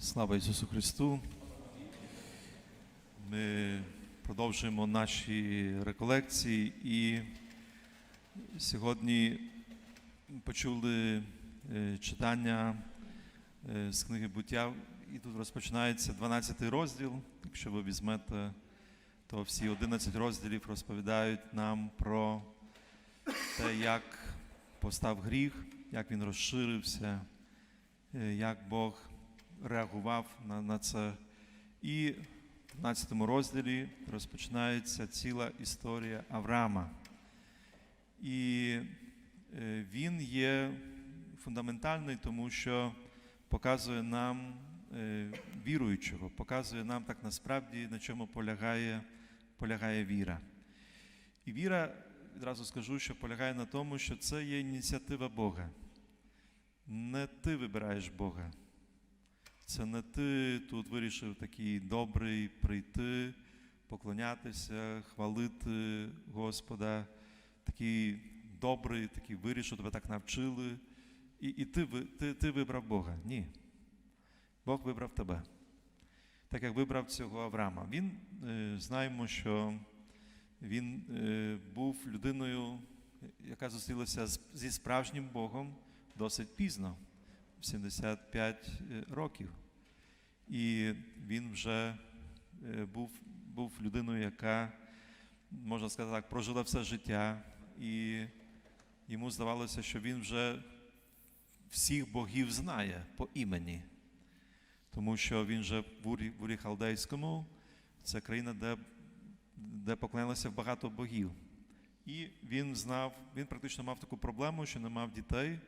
Слава Ісусу Христу. Ми продовжуємо наші реколекції і сьогодні почули е, читання е, з книги буття, і тут розпочинається 12 розділ. Якщо ви візьмете, то всі 11 розділів розповідають нам про те, як постав гріх, як він розширився, е, як Бог реагував на, на це. І в 12 розділі розпочинається ціла історія Авраама. І е, він є фундаментальний, тому що показує нам е, віруючого, показує нам так насправді, на чому полягає, полягає віра. І віра, відразу скажу, що полягає на тому, що це є ініціатива Бога. Не ти вибираєш Бога. Це не ти тут вирішив такий добрий прийти, поклонятися, хвалити Господа, такий добрий, такий вирішив, тебе так навчили. І, і ти, ти, ти вибрав Бога. Ні. Бог вибрав тебе. Так як вибрав цього Авраама. Він, е, знаємо, що він е, був людиною, яка зустрілася зі справжнім Богом досить пізно, 75 років. І він вже е, був, був людиною, яка, можна сказати так, прожила все життя, і йому здавалося, що він вже всіх богів знає по імені. Тому що він же в Урі, в Урі Халдейському, це країна, де, де поклонялися багато богів. І він знав, він практично мав таку проблему, що не мав дітей,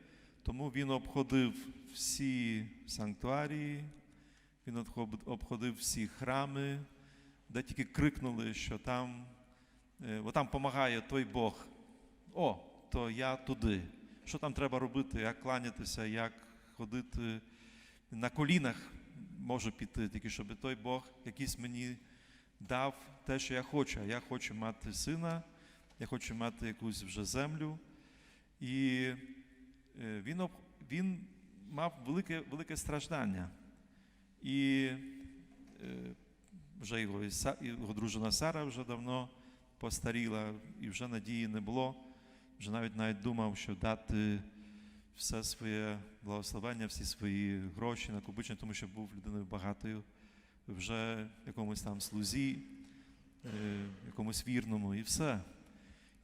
тому він обходив всі санктуарії, він обходив всі храми, де тільки крикнули, що там, е, о, там допомагає той Бог. О, то я туди. Що там треба робити, як кланятися, як ходити на колінах можу піти, тільки щоб той Бог якийсь мені дав те, що я хочу. Я хочу мати сина, я хочу мати якусь вже землю. І е, він, об- він мав велике, велике страждання. І е, вже його, його дружина Сара вже давно постаріла, і вже надії не було. Вже навіть навіть думав, що дати все своє благословення, всі свої гроші накопичення, тому що був людиною багатою, вже в якомусь там слузі, е, якомусь вірному, і все.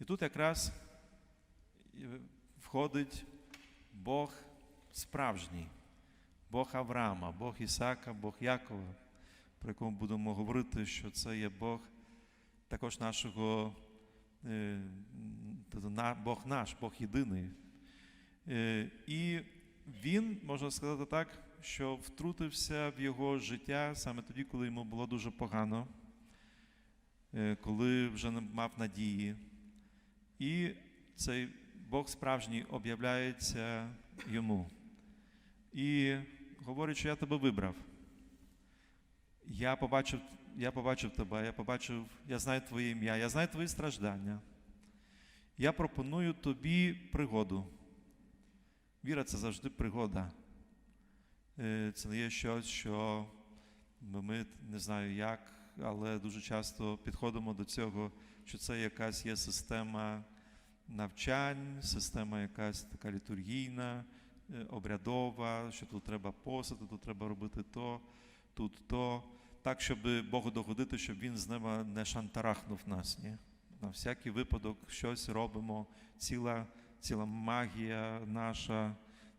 І тут якраз е, входить Бог справжній, Бог Авраама, Бог Ісака, Бог Якова, про якому будемо говорити, що це є Бог також нашого, е, тобто Бог наш, Бог єдиний. Е, І він, можна сказати так, що втрутився в його життя саме тоді, коли йому було дуже погано, е, коли вже не мав надії. І цей Бог справжній об'являється йому. І говорить, що я тебе вибрав. Я побачив, я побачив тебе, я побачив, я знаю твоє ім'я, я знаю твої страждання. Я пропоную тобі пригоду. Віра це завжди пригода. Е, Це не є щось, що ми не знаю як, але дуже часто підходимо до цього, що це якась є система навчань, система якась така літургійна, е, обрядова, що тут треба посити, тут треба робити то, тут то. Так, щоб Богу догодити, щоб він з неба не шантарахнув нас. Ні? На всякий випадок щось робимо, ціла, ціла магія наша,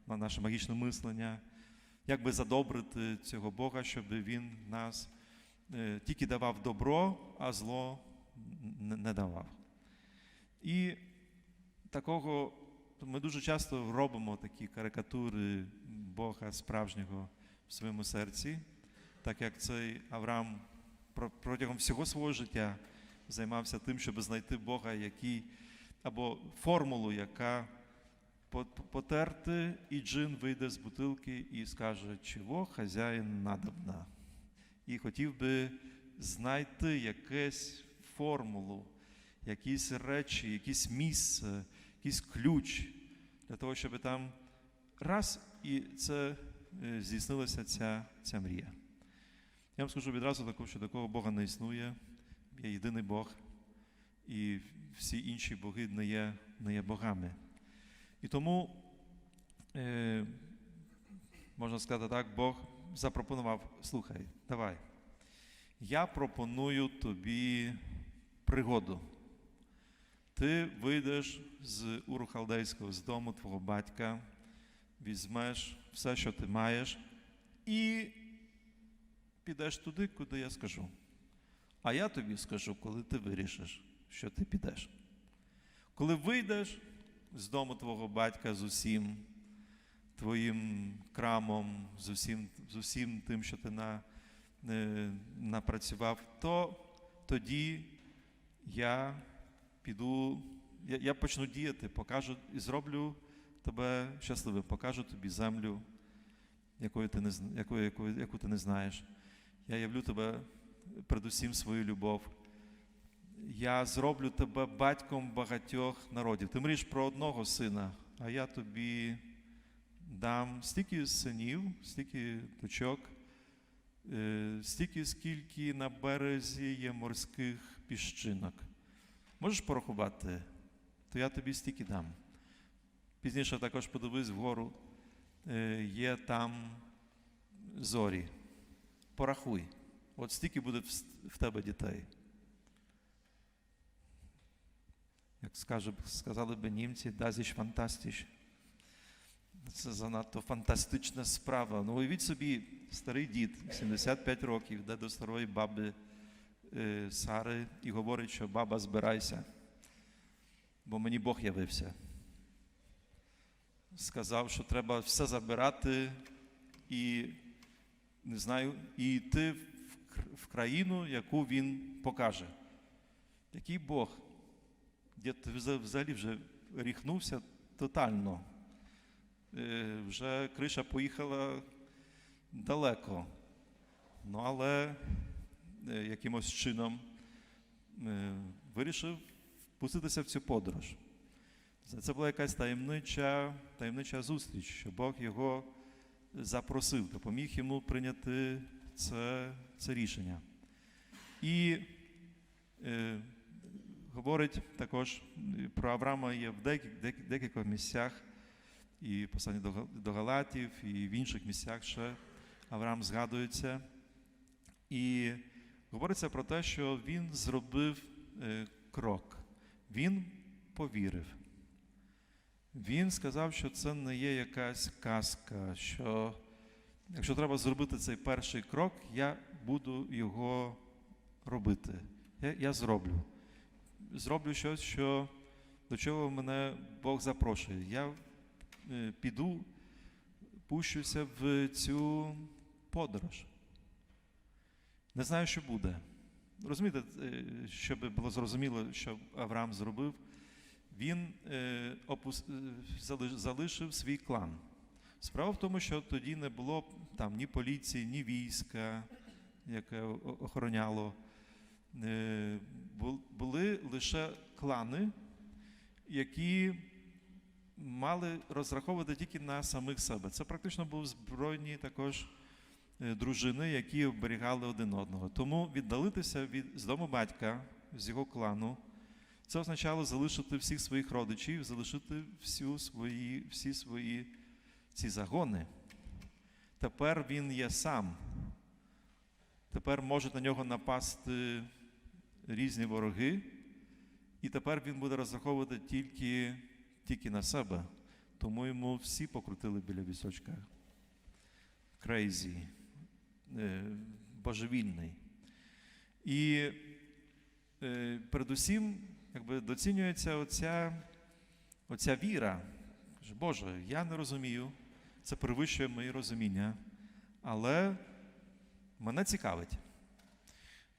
наше магічне мислення. Як би задобрити цього Бога, щоб він нас е, тільки давав добро, а зло не давав. І такого ми дуже часто робимо такі карикатури Бога справжнього в своєму серці, так як цей Авраам протягом всього свого життя займався тим, щоб знайти Бога, який або формулу, яка по- потерти, і джин вийде з бутилки і скаже, чого хазяїн надобна. І хотів би знайти якусь формулу, якісь речі, якесь місце, якийсь ключ для того, щоб там раз і це е, здійснилася ця, ця мрія. Я вам скажу відразу що такого Бога не існує, є єдиний Бог, і всі інші боги не є, не є богами. І тому, е, можна сказати так, Бог запропонував: слухай, давай. Я пропоную тобі пригоду. Ти вийдеш з Уру Халдейського, з дому твого батька, візьмеш все, що ти маєш, і підеш туди, куди я скажу. А я тобі скажу, коли ти вирішиш, що ти підеш. Коли вийдеш з дому твого батька з усім твоїм крамом, з усім, з усім тим, що ти на, е, напрацював, то тоді я піду, я, я почну діяти, покажу і зроблю тебе щасливим, покажу тобі землю, якої ти не, якої, якої, яку ти не знаєш. Я явлю тебе передусім свою любов. Я зроблю тебе батьком багатьох народів. Ти мрієш про одного сина, а я тобі дам стільки синів, стільки дочок, е, стільки, скільки на березі є морських піщинок. Можеш порахувати, то я тобі стільки дам. Пізніше також подивись вгору, е, є там зорі. Порахуй. От стільки буде в тебе дітей. Як скаже, сказали би німці, дазіш фантастіш. Це занадто фантастична справа. Ну, уявіть собі, старий дід, 75 років, йде до старої баби Сари і говорить, що баба, збирайся, бо мені Бог явився. Сказав, що треба все забирати і не знаю, і йти в країну, яку він покаже. Який Бог? Дід взагалі вже ріхнувся тотально. Е, Вже криша поїхала далеко. Ну, але е, якимось чином е, вирішив впуститися в цю подорож. Це- була якась таємнича, таємнича зустріч, що Бог його запросив, допоміг йому прийняти це, це рішення. І е, говорить також е, про Авраама є в декількох, місцях, і посланні до, до Галатів, і в інших місцях ще Авраам згадується. І говориться про те, що він зробив е, крок, він повірив. Він сказав, що це не є якась казка, що якщо треба зробити цей перший крок, я буду його робити. Я, я зроблю. Зроблю щось, що, до чого мене Бог запрошує. Я е, піду, пущуся в цю подорож. Не знаю, що буде. Розумієте, е, щоб було зрозуміло, що Авраам зробив, він е, е, залиш- залишив свій клан. Справа в тому, що тоді не було там ні поліції, ні війська, яке охороняло. Були лише клани, які мали розраховувати тільки на самих себе. Це практично були збройні також дружини, які оберігали один одного. Тому віддалитися від, з дому батька, з його клану, це означало залишити всіх своїх родичів, залишити всю свої, всі свої ці загони. Тепер він є сам. Тепер можуть на нього напасти різні вороги, і тепер він буде розраховувати тільки, тільки на себе. Тому йому всі покрутили біля вісочка. Крейзі, е, божевільний. І е, передусім якби, доцінюється оця, оця віра. Боже, я не розумію, це перевищує моє розуміння, але мене цікавить.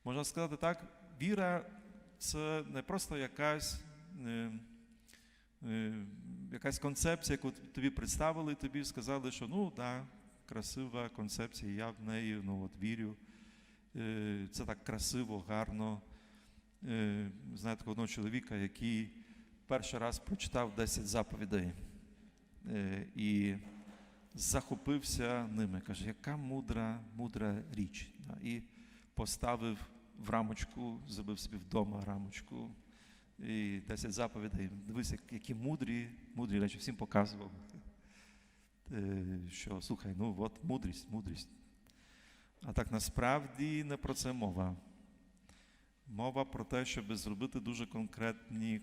Можна сказати так, віра це не просто якась, е, е, якась концепція, яку тобі представили, тобі сказали, що ну так, красива концепція, я в неї ну, от, вірю. Е, Це так красиво, гарно. Е, Знаю одного чоловіка, який перший раз прочитав 10 заповідей. Е, І захопився ними. Каже, яка мудра, мудра річ. І поставив в рамочку, зробив собі вдома рамочку. І 10 заповідей. Дивись, які мудрі, мудрі речі, всім показував. Е, Що слухай, ну от мудрість, мудрість. А так насправді не про це мова. Мова про те, щоб зробити дуже конкретні е,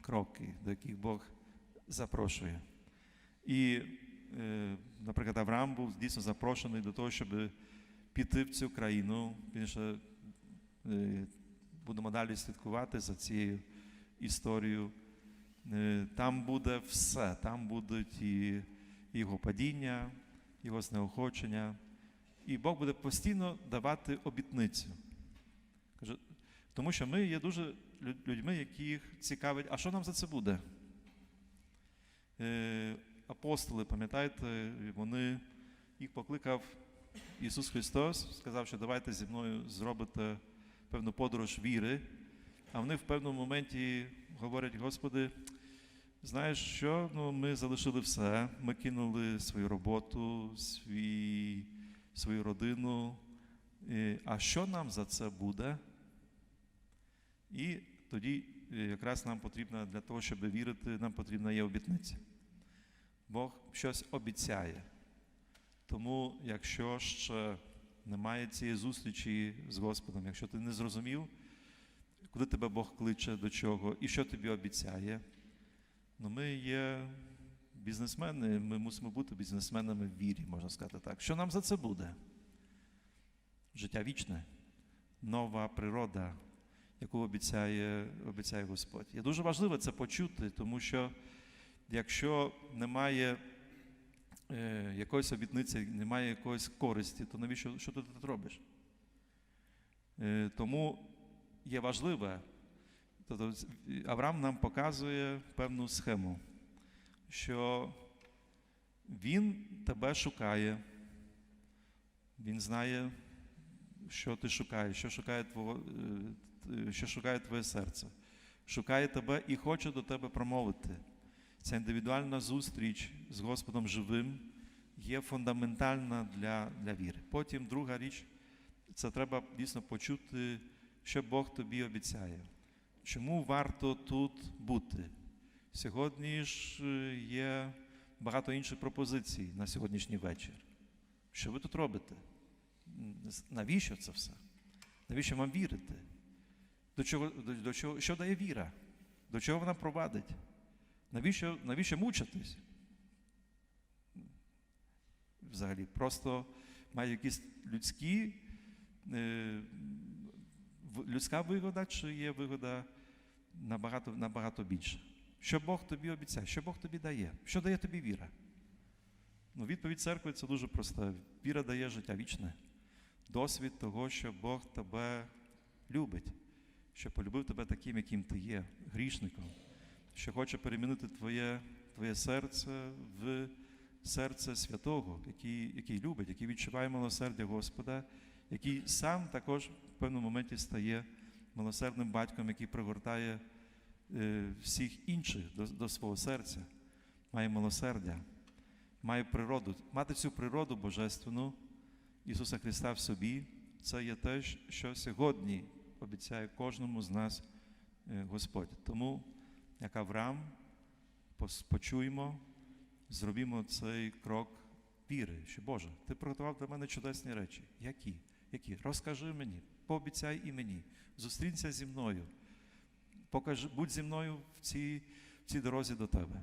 кроки, до яких Бог запрошує. І, е, наприклад, Авраам був дійсно запрошений до того, щоб піти в цю країну. Більше будемо далі слідкувати за цією історією. Там буде все, там будуть і його падіння, його знеохочення. І Бог буде постійно давати обітницю. Тому що ми є дуже лю- людьми, яких цікавить, а що нам за це буде? Е, апостоли, пам'ятаєте, вони їх покликав Ісус Христос, сказав, що давайте зі мною зробите певну подорож віри. А вони в певному моменті говорять, Господи, знаєш що? Ну, ми залишили все, ми кинули свою роботу, свій, свою родину. Е, А що нам за це буде? І тоді е, якраз нам потрібно для того, щоб вірити, нам потрібна є обітниця. Бог щось обіцяє. Тому, якщо ще немає цієї зустрічі з Господом, якщо ти не зрозумів, куди тебе Бог кличе до чого і що тобі обіцяє, ну ми є бізнесмени, ми мусимо бути бізнесменами в вірі, можна сказати так. Що нам за це буде? Життя вічне, нова природа, яку обіцяє, обіцяє Господь. І дуже важливо це почути, тому що якщо немає е, якоїсь обітниці, немає якоїсь користі, то навіщо що ти тут робиш? Е, тому є важливе, тобто Авраам нам показує певну схему, що він тебе шукає, він знає, що ти шукаєш, що шукає твого, е, що шукає твоє серце, шукає тебе і хоче до тебе промовити. Ця індивідуальна зустріч з Господом живим є фундаментальна для, для віри. Потім друга річ, це треба дійсно почути, що Бог тобі обіцяє. Чому варто тут бути? Сьогодні ж е, є багато інших пропозицій на сьогоднішній вечір. Що ви тут робите? Навіщо це все? Навіщо вам вірити? До чого, до, до чого, що дає віра? До чого вона провадить? Навіщо, навіщо мучитись? Взагалі, просто має якісь людські, е, людська вигода, чи є вигода набагато, набагато більше? Що Бог тобі обіцяє? Що Бог тобі дає? Що дає тобі віра? Ну, відповідь церкви це дуже проста. Віра дає життя вічне. Досвід того, що Бог тебе любить, що полюбив тебе таким, яким ти є, грішником що хоче перемінити твоє, твоє серце в серце святого, який, який любить, який відчуває милосердя Господа, який сам також в певному моменті стає милосердним батьком, який пригортає е, всіх інших до, до свого серця, має милосердя, має природу. Мати цю природу божественну Ісуса Христа в собі, це є те, що сьогодні обіцяє кожному з нас е, Господь. Тому як Авраам, почуємо, зробімо цей крок віри, що Боже, ти приготував для мене чудесні речі. Які? Які? Розкажи мені, пообіцяй і мені, зустрінься зі мною, покажи, будь зі мною в цій, в цій дорозі до тебе.